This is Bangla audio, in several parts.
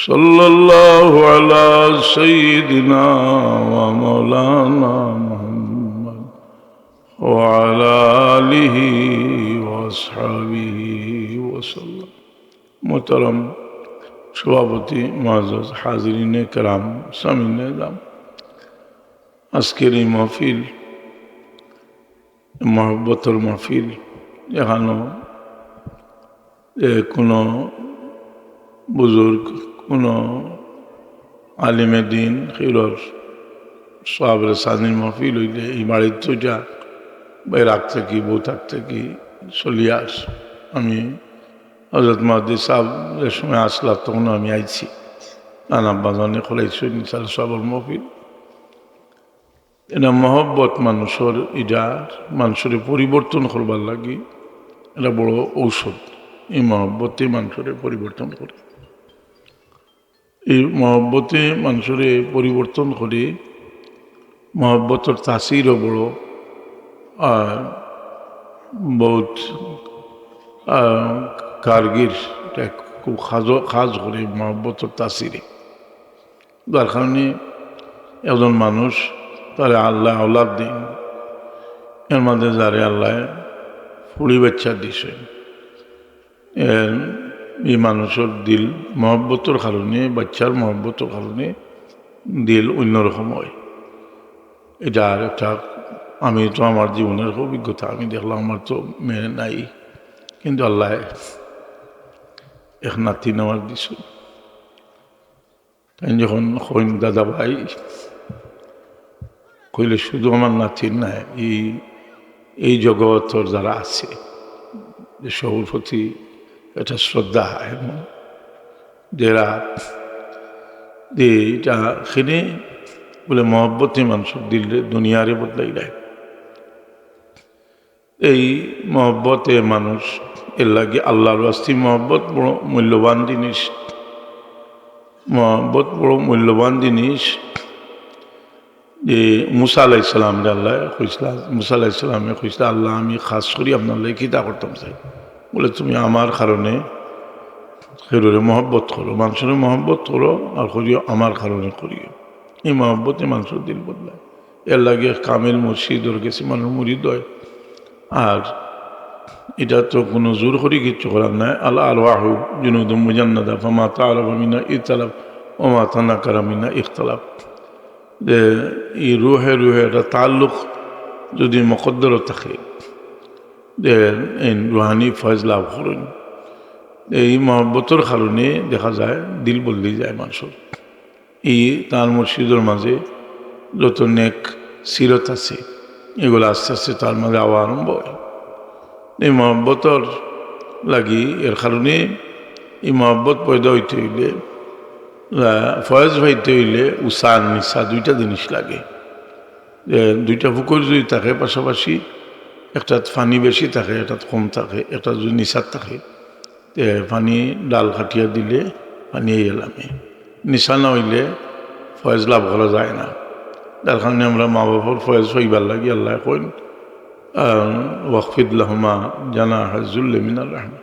صلى الله على سيدنا ومولانا محمد وعلى آله وأصحابه وسلم محترم সভাপতি মহাজ হাজরিন কেরাম সামিন দাম আজকের এই মহফিল মহব্বতর মহফিল এখানো এ কোনো বুজুর্গ কোনো আলিমে দিন হিরোর সবের সাদিন মহফিল হইলে এই বাড়ির তো যা বাইর রাগ থাকি বউ থাক থাকি চলিয়ে আস। আমি হজরত মাহদি সাহেবের সময় আসলাম তখন আমি আইছি। নানা বাজানে খোলাইছি নিশাল সবর মহফিল। এটা মহব্বত মানুষের, এটা মানুষের পরিবর্তন করবার লাগি। এটা বড় ঔষধ, এই মহব্বতে মানুষের পরিবর্তন করে। এই মহব্বতে মানুষের পরিবর্তন করে মহব্বতর তাসিরও বড় আর বহুত কারগির খুব খাজ খাজ করে মহব্বতর তাসিরে। যার কারণে একজন মানুষ তারে আল্লাহ আওলাদ দিন, এর মধ্যে যারে আল্লাহ ফুড়ি বাচ্চা দিছে। এই মানুষের দিল মহব্বতর কারণে বাচ্চার মহব্বতর কারণে দিল অন্যরকম হয়। এটা আর একটা আমি তো আমার জীবনের অভিজ্ঞতা, আমি দেখলাম আমার তো মেয়ে নাই। কিন্তু আল্লাহ এক নাতি নেওয়ার দিছ। তাই যখন হইন দাদা ভাই কইলে, শুধু আমার নাতির নাই, এই এই জগতর যারা আছে, যে সবুর প্রতি এটা শ্রদ্ধা এবং যারা যে এটা খেনে বলে মহব্বতী মানুষের দিলে দুনিয়ারে বদলাই দেয়। এই মহব্বতে মানুষ, এর লাগে আল্লাহর বাস্তি মহব্বত বড় মূল্যবান জিনিস। মহব্বত বড় মূল্যবান জিনিস যে মুসা আলাহ ইসলাম আল্লাহ, খুঁজলা, মুসা আলাহ ইসলামে খুঁজলা আল্লাহ আমি খাস করি আপনার লেখিতা করতাম চাই বলে, তুমি আমার কারণে সেরুরে মহব্বত করো, মানুষের মহব্বত করো, আর করিও আমার কারণে করিও। এই মহব্বতে মানুষের দিল বদলায়। এর লাগে কামেল মুর্শিদর গেছে মানুষ মুরিদ হয়। আর এটা তো কোনো জোর করি কিচ্ছু করার নাই। আল্লাহ আলওয়াহু জুনুদ মুজান্নাদা, ফামা তালাব আমিনা ইতালাব ওমা তানা কারামিনা ইখতালাব যে এই রুহে রুহে একটা তাল্লুক যদি মকদ্দর থাকে রুহানি ফয়জ লাভ করেন। এই মহব্বতর কারণে দেখা যায়, দিল বদলি যায় মানুষের। এই তার মসজিদের মাঝে যত নেক সিরত আছে, এগুলো আস্তে আস্তে তার মাঝে আওয়া আরম্ভ হয়। এই মহব্বতর লাগি এর কারণে এই মহব্বত পয়দা হইতে হইলে ফয়েজ ভাইতে হইলে উষান নিশা দুইটা জিনিস লাগে। দুইটা পুকুর যদি থাকে পাশাপাশি একটা ফানি বেশি থাকে একটা কম থাকে একটা যদি নিশার থাকে পানি ডাল খাটিয়া দিলে পানি এলামে। নিশা না হইলে ফয়েজ লাভ করা যায় না। তার কারণে আমরা মা বাবার ফয়েজ হইবার লাগি আল্লাহ কইন ওয়াকফিদুল্লাহমা জানা হাজুল্লে মিনার রহমা।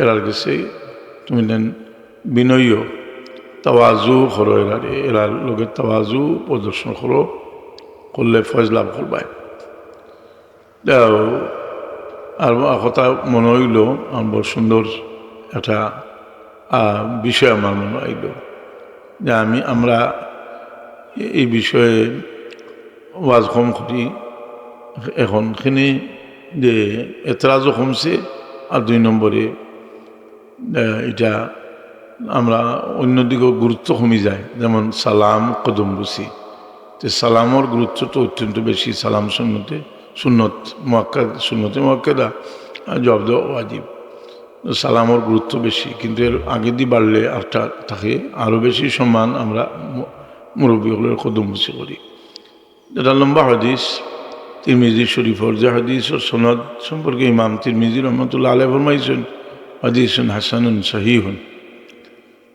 এরার গেছে তুমি দেন বিনয়ী তাওয়াজু করো এরারে, এরার লোকের তাওয়াজু প্রদর্শন করো, করলে ফয়েজ লাভ করবাই আর কথা মনে হইল, আমার বড় সুন্দর একটা বিষয় আমার মনে হইল। যে আমি, আমরা এই বিষয়ে ওয়াজ কম করি। এখনখানি যে এতরাজও কমছে, আর দুই নম্বরে এটা আমরা অন্যদিকেও গুরুত্ব কমে যায়। যেমন সালাম কদম বসি তো সালামর গুরুত্ব তো অত্যন্ত বেশি সালাম শূন্যতে। সুন্নত মোয়াক্কা সুন্নতে মোয়াক্কেদা জব দেওয়া ওয়াজিব। সালামর গুরুত্ব বেশি, কিন্তু এর আগে দিয়ে বাড়লে আরটা থাকে আরও বেশি সম্মান আমরা মুরব্বীগুলোর কদম বসে করি। এটা লম্বা হাদিস, তিরমিজি শরীফর যে হাদিসর সনদ সম্পর্কে ইমাম তিরমিজি রহমতুল্লাহ আলহ ফরমাইছেন, হাদিসন হাসানুন হন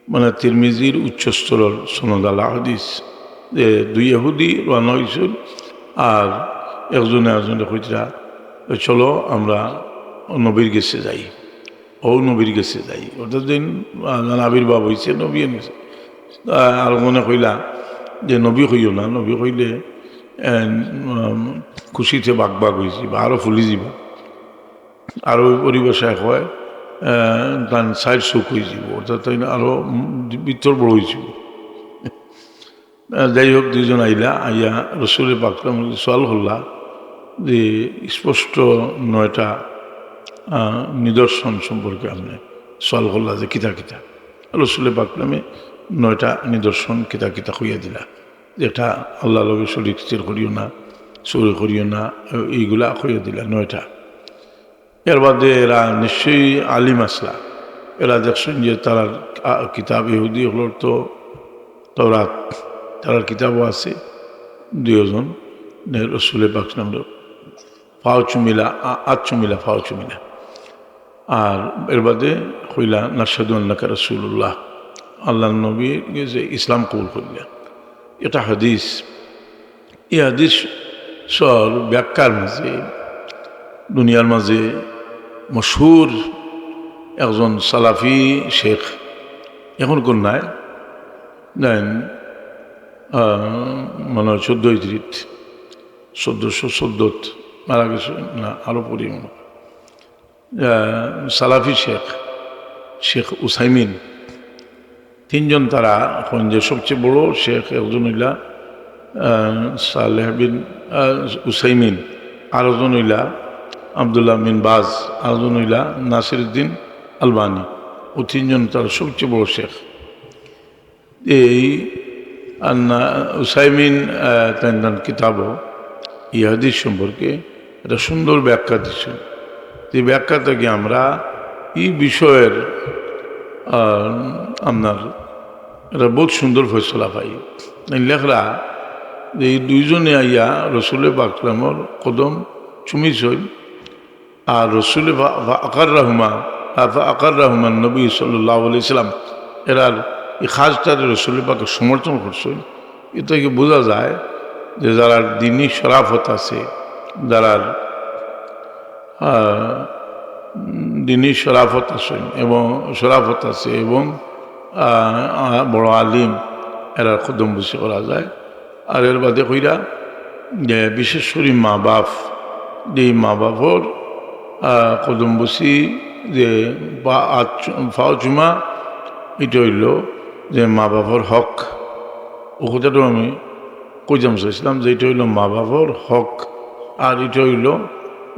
মানে তিরমিজির উচ্চস্তরের সনদ আল্লাহ হাদিস। যে দুই এহুদি রানা হয়েছেন আর একজনে একজনে কইতরা চলো আমরা নবীর গেছে যাই। ও নবীর গেছে যাই। অর্থাৎ দিন আবির্ভাব হয়েছে নবী এনেছে আর মনে কইলা যে, নবী হইও না, নবী হইলে খুশিতে বাঘ বাঘ হয়েছি বা আরও ফুলি যাবা। আরও পরিবেশে হয় তার সাইড সুখ হয়ে যাব, অর্থাৎ তাই আরও বিতর বড় হয়েছিল যাই হোক, দুইজন আইলা, আইয়া রসুলে পাকলাম সোয়াল হল্লা যে স্পষ্ট নয়টা নিদর্শন সম্পর্কে আপনি সোয়াল হল্লা যে কিতা কিতা। রসুলে পাকলামে নয়টা নিদর্শন কিতা কিতা হইয়া দিলা। যেটা আল্লাহ লগে শরীর স্থির করিও না, চুরি করিও না এইগুলা হইয়া দিলা নয়টা। এর বাদে এরা নিশ্চয়ই আলিম আসলা। এরা দেখছেন যে তারার কিতাব ইহুদি হলোর তো তরাত তারার কিতাবও আছে দুজন রসুলের পাক নাম ফাও চুমিলা আত চুমিলা ফাও চুমিলা আর এর বাদে হইলা নাসাদুল্লাহ রসুল্লাহ আল্লাহ নবী যে ইসলাম কবুল করলেন। এটা হাদিস। এই হাদিস সর ব্যাখ্যার মাঝে, দুনিয়ার মাঝে মশহুর একজন সালাফি শেখ এখন কোন নাই? দেন মানে চোদ্দ ইদ্রিত চোদ্দশো চোদ্দত। মারা গেছে না আরও পরিমাণ সালাফি শেখ শেখ উসাইমিন, তিনজন তারা এখন যে সবচেয়ে বড় শেখ একজন হইলা সালেহ বিন উসাইমিন, আরেকজন হইলা আবদুল্লাহ বিন বাজ, আরেকজন হইলা নাসির উদ্দিন আলবানি। ও তিনজন তার সবচেয়ে বড় শেখ। এই উসাইমিন তান কিতাবও ইহাদিস সম্পর্কে একটা সুন্দর ব্যাখ্যা দিচ্ছেন। যে ব্যাখ্যা থেকে আমরা এই বিষয়ের আপনার এটা বহুত সুন্দর ফয়সলা পাই। লেখরা যে এই দুইজনে আইয়া রসুলে বাকলামর কদম চুমিছই আর রসুলে আকার রহমান আকার রহমান নবী সাল্লাহ ইসলাম এরার এই খাজটারে রসুলের পাকে সমর্থন করছেন এটা কি বোঝা যায় যে যারা দিনই শরাফত আছে যারা দিনই শরাফত আছেন এবং, শরাফত আছে এবং বড় আলিম, এরা কদম বসে করা যায়। আর এর বাদে কইরা যে বিশেষ করে মা বাপ, যে মা বাপর কদম বসি যে ফাও চুমা এটা হইল যে মা বাবার হক। ও কথাটা আমি কইতাম চাইছিলাম যে এটা হইল মা বাবার হক। আর এটা হইল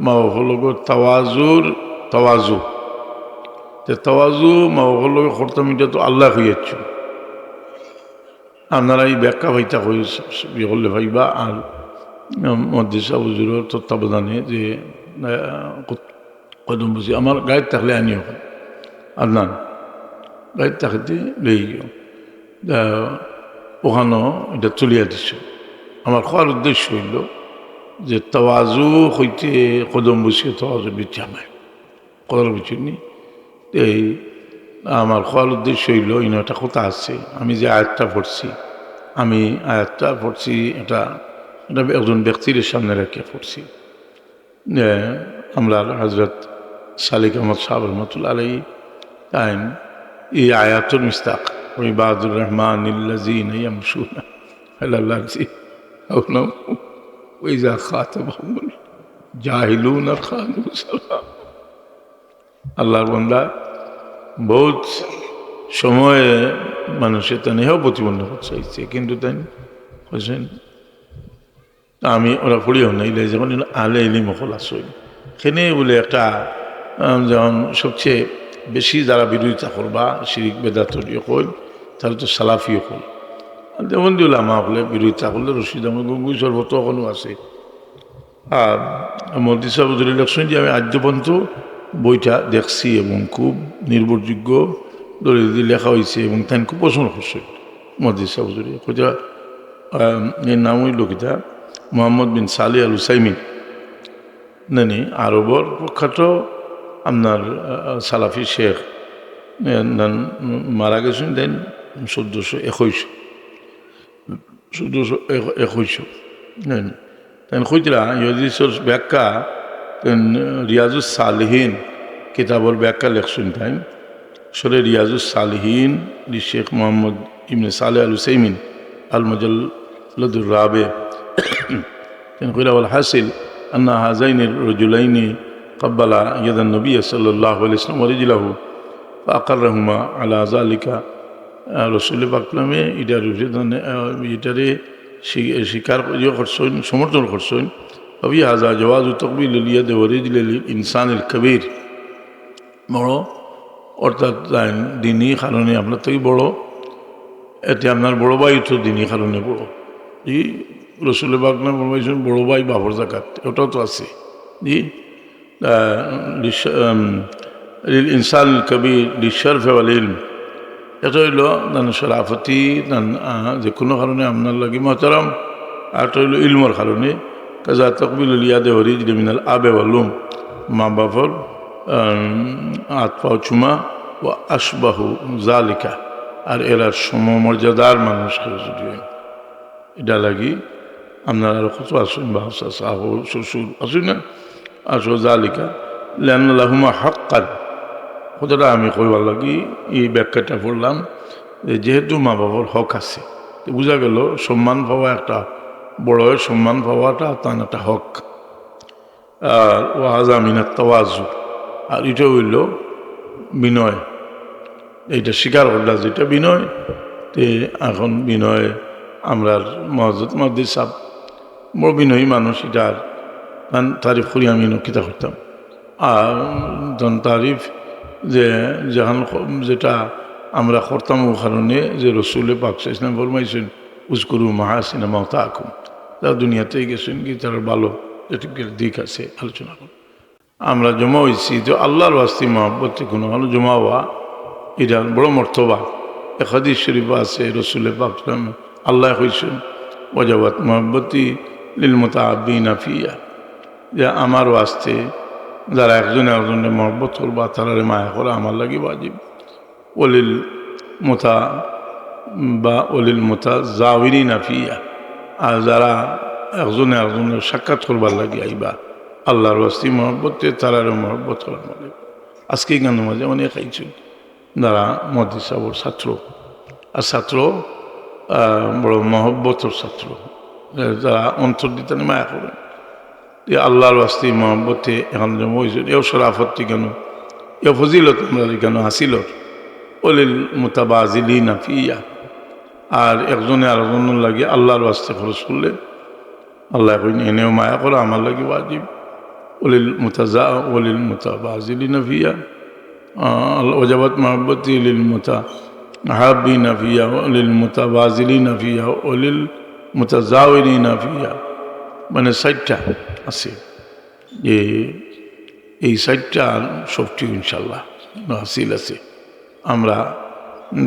মা লগত তাওয়াজুর তাওয়াজু। তে তাওয়াজু মা বাবার লগে করতাম এটা তো আল্লাহ হইয়াছ আপনারা এই ব্যাখ্যা ভাইটা হয়ে করলে ভাইবা আর মদ্দিসা হুজুরের তত্ত্বাবধানে যে কদম বুঝি, আমার গায়ের থাকলে আনিও আদনান গাড়ির থাকতে লই ওখানেও এটা তুলিয়া দিছ। আমার খাওয়ার উদ্দেশ্য হইল যে তাওয়াজু হইতে কদম বসিয়ে তাওয়াজু বিচ্ছে আমায় কদম বিচ্ছিনি এই আমার খাওয়ার উদ্দেশ্য হইল ইন একটা কথা আছে, আমি যে আয়াতটা পড়ছি, আমি আয়াতটা পড়ছি, এটা এটা একজন ব্যক্তির সামনে রেখে পড়ছি। আমরা হজরত সালিক আহমদ সাহাব রহমতুল্লা আলাই টাইম এই আয়াতুল মিস্তাক ইবাদুর রহমান ইল্লাজিন ইয়ামশুনা আল্লাহ ওইজা খাতবাহুম জাহিলুন খানু সালাম আল্লাহর বন্দা বহুত সময়ে মানুষে তানেও প্রতিবন্ধ চাইছে কিন্তু তাই বলছেন আমি ওরা পড়িও নাই যেমন আলে ইলি মকল আসই সেনে বলে একটা যেমন সবচেয়ে বেশি যারা বিরোধিতা করবা, শিরিক বেদাতরীয় কই তাহলে তো সালাফিও কই যেমন দিলাম হলে, বিরোধিতা করলে রশিদ আমার গঙ্গুই সর্বত এখনও আছে। আর মন্ত্রী সাহেব ধরে ইলেকশন যে আমি আদ্যপন্ত বইটা দেখছি এবং খুব নির্ভরযোগ্য দলিল লেখা হয়েছে এবং তাই খুব পছন্দ করছে মন্ত্রী সাহেব ধরে কোথা এর নাম হইল কিতা? মোহাম্মদ বিন সালি আল হুসাইমিন নানি আরবর প্রখ্যাত আপনার সালাফি শেখ। মারা গেছেন দেন চোদ্দোশো একুশ। চোদ্দোশো একুশ তেন খুঁজরা ইয়দিসর ব্যাখ্যা তেন রিয়াজুস সালহীন কিতাবর ব্যাখ্যা লেখছেন তাই সরে রিয়াজুস সালহীন দি শেখ মোহাম্মদ ইবনে সালে আল হুসাইমিন আল মজল্লদুর রাবে كان قيل والحاصل أن هذين الرجلين قبل يد النبي صلى الله عليه وسلم ورجله فأقرهما على ذلك রসুল পাকলামে এটার এটারে স্বীকার ইয়ে করছেন সমর্থন করছেন অবি হাজা জওয়াজ তকবিল লিয়াদে ওরিজিল ইনসানিল কবির। বড়, অর্থাৎ দিনই কারণে আপনার থেকে বড়, এতে আপনার বড় ভাই তো দিনই কারণে বড়। জি রসুল বাগনা বলবাইছেন, বড় ভাই বাবর জাকাত ওটাও তো আছে। জি ইনসান কবির লিশরফ আল ইলম। এটা হইল দান সরাফতি দান যে কোনো কারণে আপনার লাগে মহতারাম। আর হইল ইলমর কারণে। কাজা তকবিল ইয়াদে হরিজ মিনাল আবে বালুম মা বাবর আতপা চুমা ও আসবাহু জালিকা আর এরার সমমর্যাদার মানুষকে যদি এটা লাগি আপনার আর কত আসুন বা শাহ শ্বশুর আসুন না, আসো জালিকা লেন লাহুমা হকার কথাটা আমি কইবার লাগি, এই ব্যাখ্যাটা পড়লাম যেহেতু মা বাবার হক আছে বোঝা গেল সম্মান পাওয়া একটা বড় সম্মান পাওয়াটা তার একটা হক। আর ওয়াজ আমিনার তওয়াজু, আর এটা হইল বিনয়। এইটা স্বীকার করলা যেটা বিনয়, তে এখন বিনয় আমরা মহাজত মহাদির সাহ বড় বিনয়ী মানুষ এটার তারিফ করি আমি নকিতা করতাম। আর তারিফ যে যখন যেটা আমরা করতাম ও কারণে যে রসুলে পাকসা ইসলাম ফরমাইছেন, উজকুরু মাহা সিনেমা তাকুম তারা দুনিয়াতেই গেছেন কি তার ভালো যেটিকের দিক আছে, আলোচনা করুন। আমরা জমা হয়েছি যে আল্লাহর ওয়াস্তি মহব্বতে কোনো হলো জমা হওয়া, এটা বড় মর্তবা। একাদিস শরীফ আছে, রসুলে পাকলাম আল্লাহ হয়েছেন ওজাবাত মহব্বতী লীলমতা আব্বি নাফিয়া যে আমার ওয়াস্তে যারা একজনে একজনের মহব্বত করবা তারা মায়া করা আমার লাগে বাজিব। অলিল মোতা, বা অলিল মোতা জাউরি নাফিয়া আর যারা একজনে একজনের সাক্ষাৎ করবার লাগে আইবা, আল্লাহর ওয়াস্তি মহব্বতে তারারও মহব্বত করার মানে আজকে গানের মাঝে অনেক আইছেন যারা মদি সাহর ছাত্র, আর ছাত্র বড় মহব্বতর ছাত্র, যারা অন্তর দিতে মায়া করেন যে আল্লাহর ওয়াস্তি মহব্বতে এখন জমা হয়েছে এও সরাফতি কেন? এও ফজিলত আমরা কেন হাসিল? অলিল মোতাবাজিলি নাফিয়া আর একজনে আরেকজন লাগে আল্লাহর ওয়াস্তে খরচ করলে, আল্লাহ কইন, এনেও মায়া করো, আমার লাগে ওয়াজিব। অলিল মোতাজা অলিল মোতাবাজিলি নাফিয়া ওজাবাত মহব্বতি, লিল মোতা হাবি নাফিয়া অলিল মোতাবাজিলি নাফিয়া অলিল মোতাজাওয়ারি নাফিয়া মানে সাইটটা আছে। যে এই সাইটটা সবটি ইনশাল্লাহ হাসিল আছে। আমরা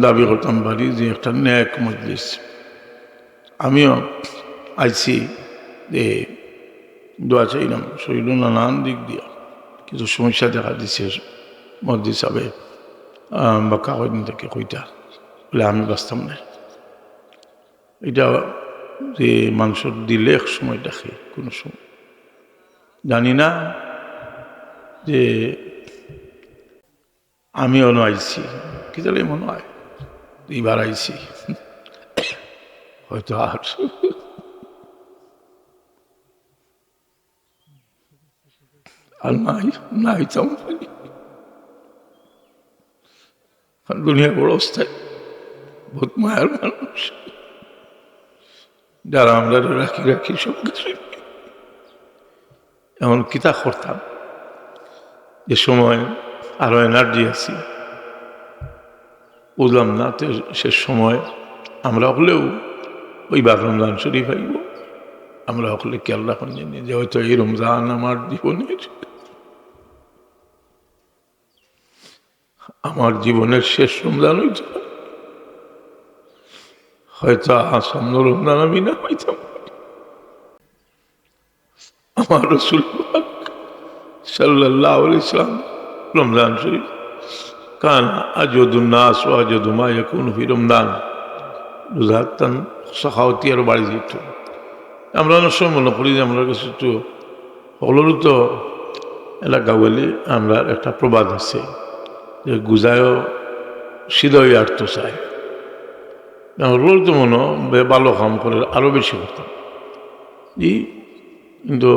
দাবি করতাম পারি যে একটা ন্যাক মজলিস। আমিও আইছি যে দোয়া চাইলাম শরীর নানান দিক দিয়া। কিছু সমস্যা দেখা দিচ্ছে মসজিদ সাহেব বা কাগজ থেকে কইটা। বলে আমি বাঁচতাম না। এটা যে মাংস দিলে এক সময় দেখে কোনো সময়। জানি না যে আমি অন আইছি কি জানি মনে হয়, এইবার আইছি। হয়তো আর। আর নাই নাই তো দুনিয়া বড় অবস্থায়, বহুত মায়ের মানুষ। যারা আমরা রাখি রাখি সব কিছু। এমন কিতা করতাম, যে সময় আরও এনার্জি আছি। বুঝলাম না তো সে সময় আমরা হলেও ওই বার রমজান শরীফ আইব। আমরা হলে খেয়াল রাখুন জানি যে হয়তো এই রমজান আমার জীবনের। আমার জীবনের শেষ রমজান হইতে হয়তো আসন্ন রমজান আমি না হইতাম আমার রসুল সাল্লাহ ইসলাম রমজান শরীফ, কান আজদুন্নাস ও আজদুমা ইয়াকুন ফি রমজান। রোজা থাকতাম সখাওতি আরও বাড়ি যেত আমরা অনেক সময় মনে করি যে আমরা কাছে সকলেরও তো এলাকা বলি, আমরা একটা প্রবাদ আছে যে গুজায়ও সিধই আর তো চাই রোল তো মনে ভালো কাম করে আরও বেশি করতাম। ই কিন্তু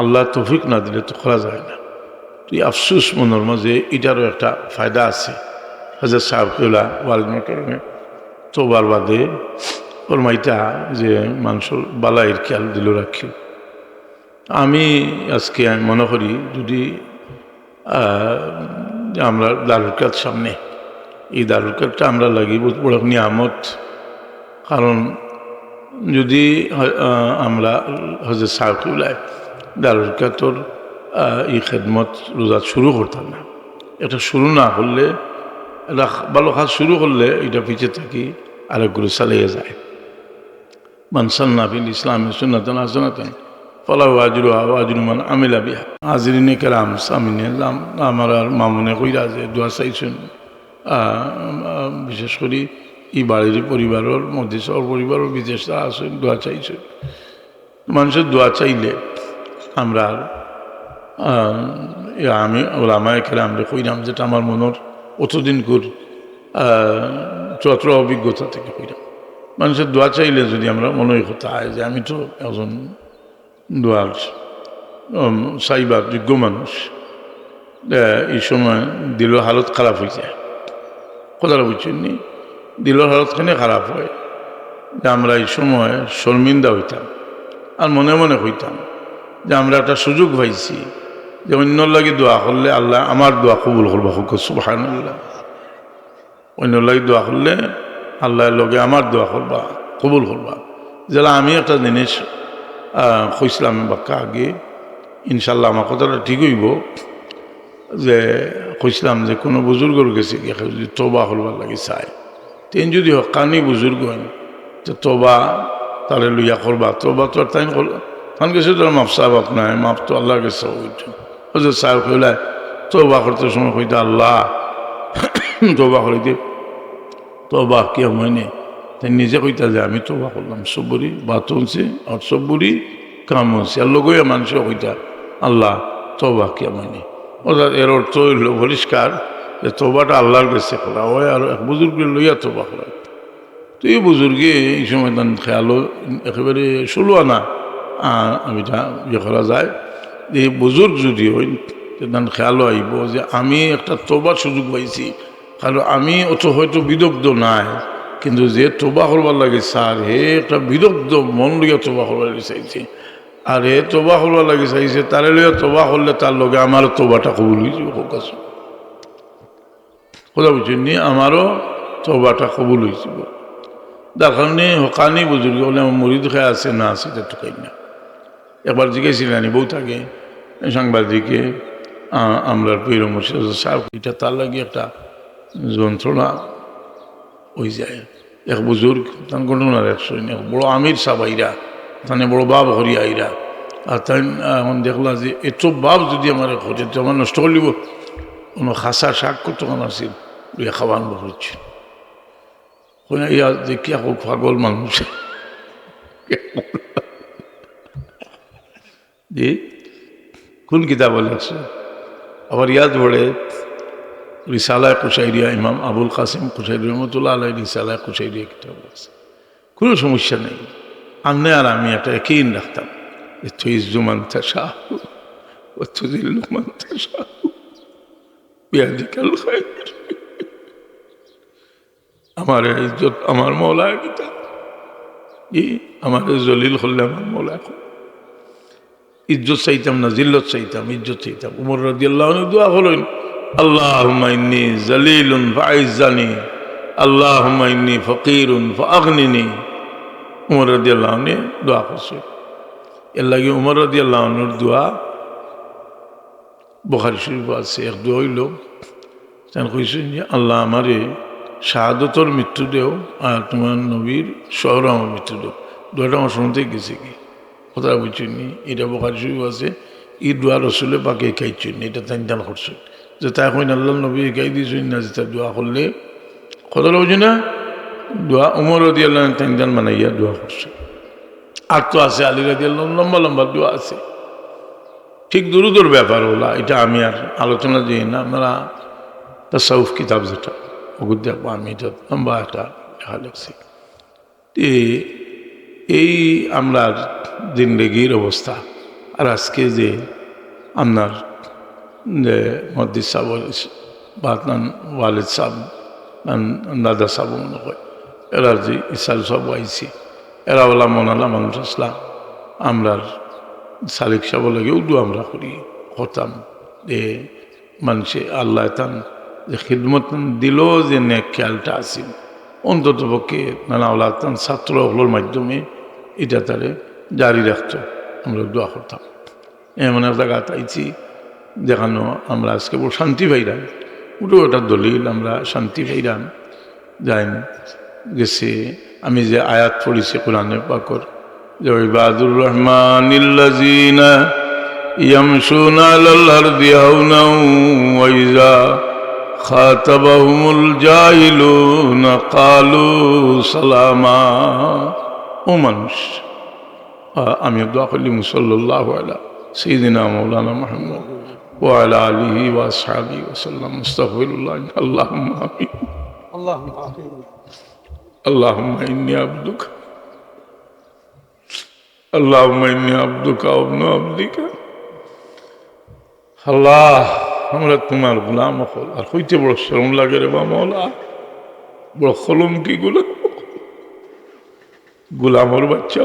আল্লাহ তৌফিক না দিলে তো করা যায় না। তুই আফসুস মনের মাঝে এটারও একটা ফায়দা আছে। হাজার সাহেব কেলা ওয়ালমের কারণে তোবার বাদে ওর মাইটা যে মানুষের বালাইয়ের খেয়াল দিল রাখি। আমি আজকে মনে করি যদি আমরা দারুল সামনে এই দারুল কাদটা আমরা লাগি বড় নিয়ামত। কারণ যদি আমরা হজরত সাহকুল্লাহ দারুল কাতর এই খেদমত রোজা শুরু করতাম না। এটা শুরু না করলে এটা ভালো কাজ শুরু করলে এটা পিছিয়ে থাকি আরেকগুলো চালিয়ে যায়। মানসান্না ফিল ইসলামী সুন্নাতন হাসানাতন, ফলাহ আজরু আজরু মান আমিলা বিহা। হাজরিনে কেরাম, সামিনে আমার আর মামুনে কইরা যে দোয়া চাইছেন। বিশেষ করে এই বাড়ির পরিবারের মধ্যে সব পরিবারের বিদেশ আসেন দোয়া চাইছেন মানুষের দোয়া চাইলে আমরা আমি ওলামায় খেলে আমরা কইরাম যেটা আমার মনের অতদিন কর চত্র অভিজ্ঞতা থেকে কইরাম। মানুষের দোয়া চাইলে যদি আমরা মনে হতে হয় যে আমি তো একজন দোয়ার সাইবার যোগ্য মানুষ। এই সময় দিল হালত খারাপ হয়ে যায় কথাটা বুঝছেন নি দিলের হালতখানে খারাপ হয়। যে আমরা এই সময় শর্মিন্দা হইতাম আর মনে মনে হইতাম যে আমরা একটা সুযোগ পাইছি যে অন্য লাগে দোয়া করলে আল্লাহ আমার দোয়া কবুল করব। হোক সুবাহান আল্লাহ অন্য লাগে দোয়া করলে আল্লাহর লগে আমার দোয়া করবা, কবুল করবা। যেটা আমি একটা জিনিস কইছিলাম বাক্কা আগে, ইনশাল্লাহ আমার কথাটা ঠিক হইব যে কইছিলাম যে কোনো বুজুর্গর গেছে গিয়ে যদি তোবা করবার লাগে চাই তেন যদি হকানি বুজুর্গ হন, তো তোবা তাহলে লইয়া করবা। তোবা তো আর তাই তান গেছে তোর মাপ সাহেব আপনার মাপ তো আল্লাহ হইত হজরত সাহেব কইলা তোবা করতে সময় কইতে আল্লাহ তোবা করিতে তোবা কে হয়নি তাই নিজে কইতা যে আমি তোবা করলাম, সব্বরি বাত হচ্ছে আর সব্বরি কাম হচ্ছে আর লগইয়া মানুষ কইতা, আল্লাহ তোবা কে হয়নি অর্থাৎ এর অর্থ হইল পরিষ্কার যে তোবাটা আল্লাহর কাছে করা হয় আর এক বুজুর্গে লইয়া তোবা করা তো এই বুজুর্গে এই সময় তান খেয়ালও একেবারে ষোলো আনা আমি ইয়ে করা যায়। যে এই বুজুর্গ যদি হই তান খেয়ালও আইব যে আমি একটা তোবার সুযোগ পাইছি। কারণ আমি অত হয়তো বিদগ্ধ নাই, কিন্তু যে তোবা করবার লাগে স্যার, হে একটা বিদগ্ধ মন লইয়া তোবা করবার চাইছে। আর হে তোবা করবার লাগে চাইছে তারে লইয়া তোবা করলে তার লগে আমার তোবাটা কবুল হয়ে যাবে হোক আছে কথা বুঝছেন নি? আমারও তোবাটা কবুল হয়েছিল যার কারণে হকানি বুজুর্গ বলে, আমার মরিদ খায় আছে না আছে, এটা টুকাই না। একবার জিজ্ঞেসিলেন বউ থাকে? সাংবাদিকে আমরা পীর মুর্শিদ সাহেব, এটা তার লাগে একটা যন্ত্রণা হয়ে যায়। এক বুজুর্গ, তার ঘটনার একশো এক বড় আমির সাবাইরা তানে বড় বাপ হরিয়া আইরা। আর তাই এখন দেখলা যে এত বাপ যদি আমার ঘটে তো আমার নষ্ট করলিব কোনো খাসা শাক কত কান আছিল লইয়া খাওয়ান হচ্ছে কই না ইয়া দেখি আকৌ পাগল মানুষ। জি? কোন কিতাব লেখছে? আবার ইয়াদ পড়ে, রিসালায় কুশাইরিয়া, ইমাম আবুল কাসিম কুশাইরি রহমতুল্লাহ আলাই রিসালায় কুশাইরিয়া কিতাব লেখছে। কোনো সমস্যা নেই। আমনে আর আমি একটা একই রাখতাম। যে তুই জুমান শাহ ও তুজিল মান শাহ বিয়াদিকাল খায় আমার ইজ্জত আমার মৌলা কিতা ই আমার জলিল হলে আমার মৌলা এখন ইজ্জত চাইতাম না, জিল্লত চাইতাম, ইজ্জত চাইতাম। উমর রাজি আল্লাহ দোয়া হলেন আল্লাহ ইন্নি জলিলুন ফাইজানি আল্লাহ ইন্নি ফকিরুন ফাগনিনি উমর রাজি আল্লাহ দোয়া করছে। এর লাগে উমর রাজি আল্লাহর দোয়া বখারি শরীফ আছে, এক দোয়া হইল তেন কইছেন যে, আল্লাহ আমারে শাহাদতর মৃত্যু দেও আর তোমার নবীর শহর আমার মৃত্যু দেও। দোয়াটা আমার শুনতে গেছে কি? কথা বুঝছেন এটা বোখারি শরীফ আছে ই দোয়া রসুলে পাকে খাইছেন, এটা তাই দান করছেন। যে তাই এখন আল্লাহ নবী খাই দিয়েছেন না, যে তার দোয়া করলে। কথা বুঝি না? দোয়া, উমর রদি আল্লাহ তাই দান মানাইয়া দোয়া করছে। আর তো আছে আলী রাজি আল্লাহ লম্বা লম্বা দোয়া আছে। ঠিক দূরদূর ব্যাপার ওলা, এটা আমি আর আলোচনা দিই না আপনারা তাসাউফ কিতাব যেটা, ওগুলো দেখব আমি, এটা লম্বা একটা লেখা লিখছি। এই আমরার জিন্দগির অবস্থা, আর আজকে যে আপনার যে মদ্দিস সাহেব বা আপনার ওয়ালিদ সাহেব দাদা সাহেব মনে হয়। এরা যে ইসাল সব আইছি। এরা ওলা মনালা মানুষ আসলাম আমরার সালিক সাহেব লাগে উদু আমরা করি হতাম যে মানুষে আল্লাহ তান যে খিদমত দিল যে নেক খেয়ালটা আসিল অন্তত পক্ষে নানা আল্লাহ তান ছাত্রগুলোর মাধ্যমে এটা তারে জারি রাখত। আমরা দোয়া করতাম। এমন একটা গাত আইছি দেখানো আমরা আজকে শান্তি পাইলাম। উঠো ওটা দলিল আমরা শান্তি পাইলাম। যাইন গেছে আমি যে আয়াত পড়েছি কোরআনে পাকর যে ইবাদুর রহমান يمشون على الأرض هونا وإذا خاطبهم الجاهلون قالوا سلاما ও মানুষ আমি দোয়া করলি মুসল্লাহ আলা সঈদিনা মৌলানা মাহমুদ وعلى آله وأصحابه وسلم مستغفر الله اللهم آمين اللهم آمين اللهم إني عبدك اللهم إني عبدك وابن عبدك আল্লাহ আমরা তোমার গোলাম হল আর হইতে বড় শ্রম লাগে রে বা মৌলা বড় খলম কি গুলো গোলামর বাচ্চা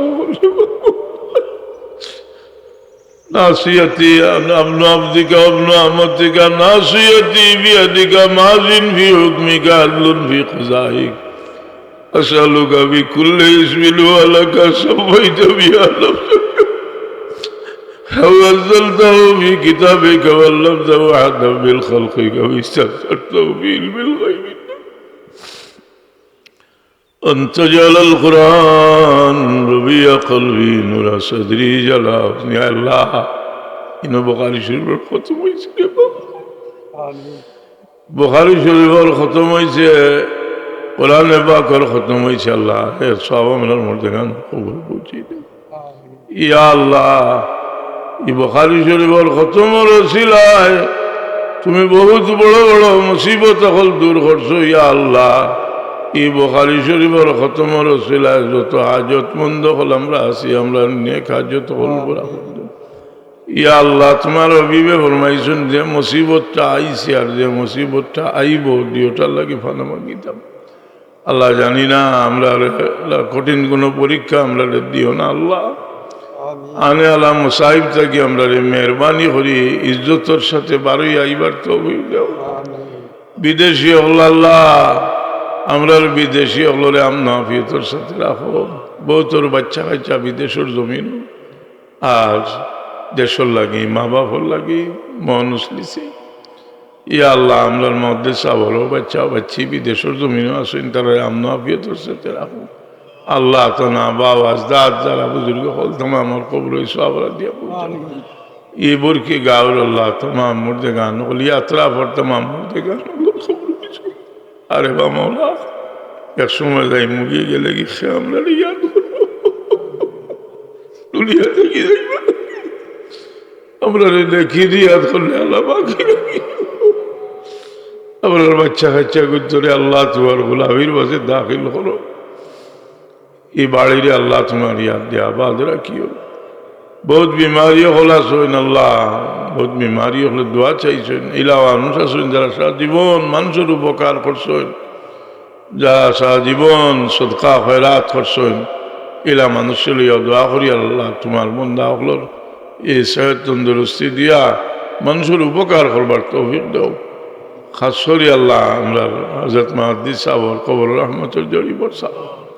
ناصيتي ابن عبدك وابن امتك ناصيتي بيدك ماض في حكمك عدل في قضائك اسالك بكل اسم هو لك سميت بها نفسك أو أنزلته في كتابك وألفته أحدا من خلقك واستأثرته في علم الغيب أن تجعل القرآن ربيع قلبي نور صدري جلاء يا الله إنه بخاري شريف ختم হয়েছে آمين বুখারি শরীফর খতম হয়েছে কোরআন বাকর খতম হয়েছে আল্লাহ। এর সব আমার মর্দেখান খবর পৌঁছে দেয় ইয়া আল্লাহ, ই বখারি শরীফর খতম তুমি বহুত বড় বড় মুসিবত হল দূর করছ, ইয়া আল্লাহ। ই বখারি শরীফর খতম রসিলায় যত হাজত মন্দ হল আমরা আসি আমরা নেক হাজত হল বলা ইয়া আল্লাহ, তোমার অভিবে ফরমাইছেন যে মুসিবতটা আইসি আর যে মুসিবতটা আইব দিওটার লাগে ফানা মাগিতাম আল্লাহ জানি না আমরা কঠিন কোনো পরীক্ষা আমরা দিও না আল্লাহ। আনে আলাম সাহিব থাকি আমরা রে মেহরবানি করি ইজ্জতর সাথে বারোই আইবার তো বিদেশি হল আল্লাহ আমরা বিদেশি হলরে আমি তোর সাথে রাখো। বহুতর বাচ্চা কাচ্চা বিদেশের জমিন। আর দেশর লাগি মা বাপর লাগি উসলিছি ইয়া আল্লাহ আমলার মধ্যে সাবল বাচ্চা বাচ্চি বিদেশের জমিনও আসেন তারা আমনো আপিয়ে তোর সাথে রাখুন আল্লাহ তো না বাবা দাঁত যারা বুজুর্গ হল তোমা আমার কবর ওই সাবরা দিয়া পৌঁছান ये बुर की गावल अल्लाह तमाम मुर्दे गानों को लिया अतरा पर तमाम मुर्दे गानों को खबर अरे वाह मौला एक समय गई मुझे गलेगी श्याम लड़िया दुनिया देखी देखी हमरा ने देखी दिया तो ले अल्लाह बाकी আপনার বাচ্চা কাচ্চা গুজরে আল্লাহ তোমার গোলাবির বাসে দাখিল করো এই বাড়ির আল্লাহ তোমার ইয়াদ দেয়া বাদ রাখিও। বহুত বিমারি হলা সইন আল্লাহ, বহুত বিমারি হলে দোয়া চাইছেন। ইলা মানুষ আসেন যারা সারা জীবন মানুষের উপকার করছেন। যারা সারা জীবন সদকা, খয়রাত করছেন, ইলা মানুষের লইয়া দোয়া করি আল্লাহ তোমার বন্ধা হলর এই সেহত তন্দুরস্তি দিয়া মানুষের উপকার করবার তৌফিক দাও। খাস করি আল্লাহ, আমরা হজরত মাহাদি সাহর কবর রহমতের জড়ি বসা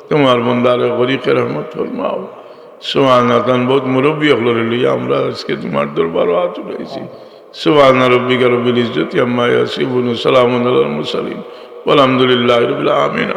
তোমার বন্দারে গরিকে রহমত ফরমাও। সোহানাতান বহুত মুরব্বী হলরে লইয়া আমরা আজকে তোমার দরবার হাত উঠেছি সোহান রব্বিকা রবিল ইজ্জতি আম্মা ইয়াসিবুন সালামুন আলাল মুরসালিন। আলহামদুলিল্লাহ রবিল আমিন